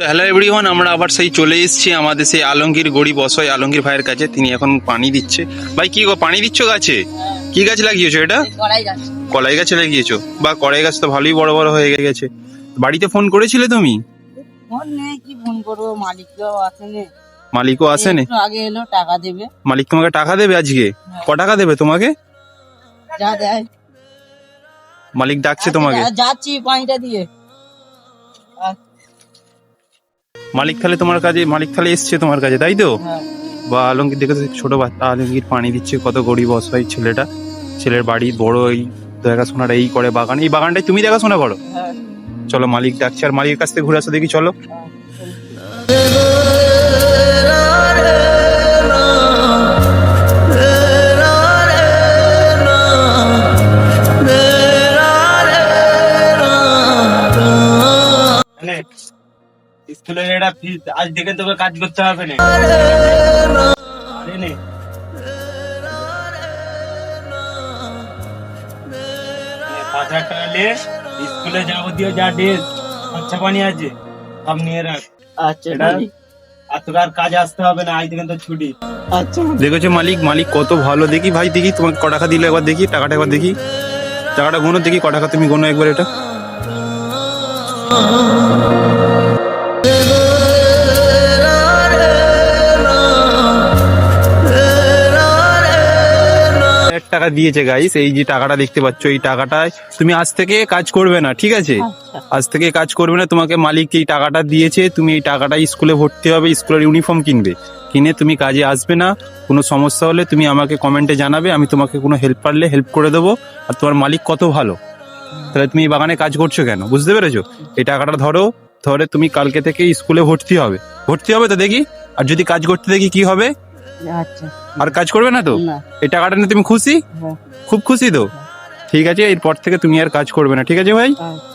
তো hello everyone আমরা আবার সেই চলে এসেছি আমাদের সেই আলমগীর গরিব অসহায় আলমগীর ভাইয়ের কাছে। তিনি এখন পানি দিচ্ছে। ভাই কি গো পানি দিচ্ছ গাছে? কি গাছ লাগিয়েছো এটা? কলাই গাছ। লাগিয়েছো? বা কলাই গাছ তো ভালোই বড় বড় হয়ে গেছে। বাড়িতে ফোন করেছিলে তুমি? মালিকও আসেনি আগে এলো টাকা দেবে। মালিক তোমাকে টাকা দেবে আজকে? ক টাকা দেবে তোমাকে? যা দেয়। মালিক ডাকছে তোমাকে। আচ্ছা, যাচ্ছি পানিটা দিয়ে। আর- মালিক তাহলে তোমার কাছে মালিক তাহলে এসছে তোমার কাছে তাই তো? হ্যাঁ। বা আলমগীর দেখে তো ছোট বাচ্চা আলমগীর পানি দিচ্ছে কত গরিব অসহায় ছেলেটা। ছেলের বাড়ি বড় এই দেখাশোনাটা এই করে বাগান এই বাগানটাই তুমি দেখাশোনা করো। হ্যাঁ। চলো মালিক ডাকছে আর মালিকের কাছ থেকে ঘুরে আসো দেখি চলো। মানে স্কুলের এটা ফিস আজ থেকে তোকে কাজ করতে হবে না। আরে নে। নে, পাঁচ হাজার টাকা নে স্কুলে যাবতীয় যা ড্রেস খরচা পানি আছে সব নিয়ে রাখ। আচ্ছা আর তোকে আর কাজে আসতে হবে না আজ থেকে তো ছুটি। আচ্ছা দেখেছ মালিক? মালিক কত ভালো দেখি। ভাই দেখি তোমাকে ক টাকা দিলে একবার দেখি টাকাটা একবার দেখি। টাকাটা গুনো দেখি ক টাকা তুমি গুনো একবার এটা। টাকা দিয়েছে গাইস এই যে টাকাটা দেখতে পাচ্ছ এই টাকাটায় তুমি আজ থেকে কাজ করবে না ঠিক আছে? আচ্ছা। আজ থেকে কাজ করবে না তোমাকে মালিক এই টাকাটা দিয়েছে তুমি এই টাকাটা স্কুলে ভর্তি হবে স্কুলের ইউনিফর্ম কিনবে। কিনে তুমি কাজে আসবে না কোনো সমস্যা হলে তুমি আমাকে কমেন্টে জানাবে আমি তোমাকে কোনো হেল্প পারলে হেল্প করে দেবো। আর তোমার মালিক কত ভালো? তাহলে তুমি এই বাগানে কাজ করছ কেন? বুঝতে পেরেছ? এই টাকাটা ধরো ধরে তুমি কালকে থেকে স্কুলে ভর্তি হবে। ভর্তি হবে তো দেখি? আর যদি কাজ করতে দেখি কি হবে? আচ্ছা। আর কাজ করবে না তো? না। এই টাকাটা নিয়ে তুমি খুশি? হ্যাঁ। খুব খুশি তো? ঠিক আছে এরপর থেকে তুমি আর কাজ করবে না। ঠিক আছে ভাই? আচ্ছা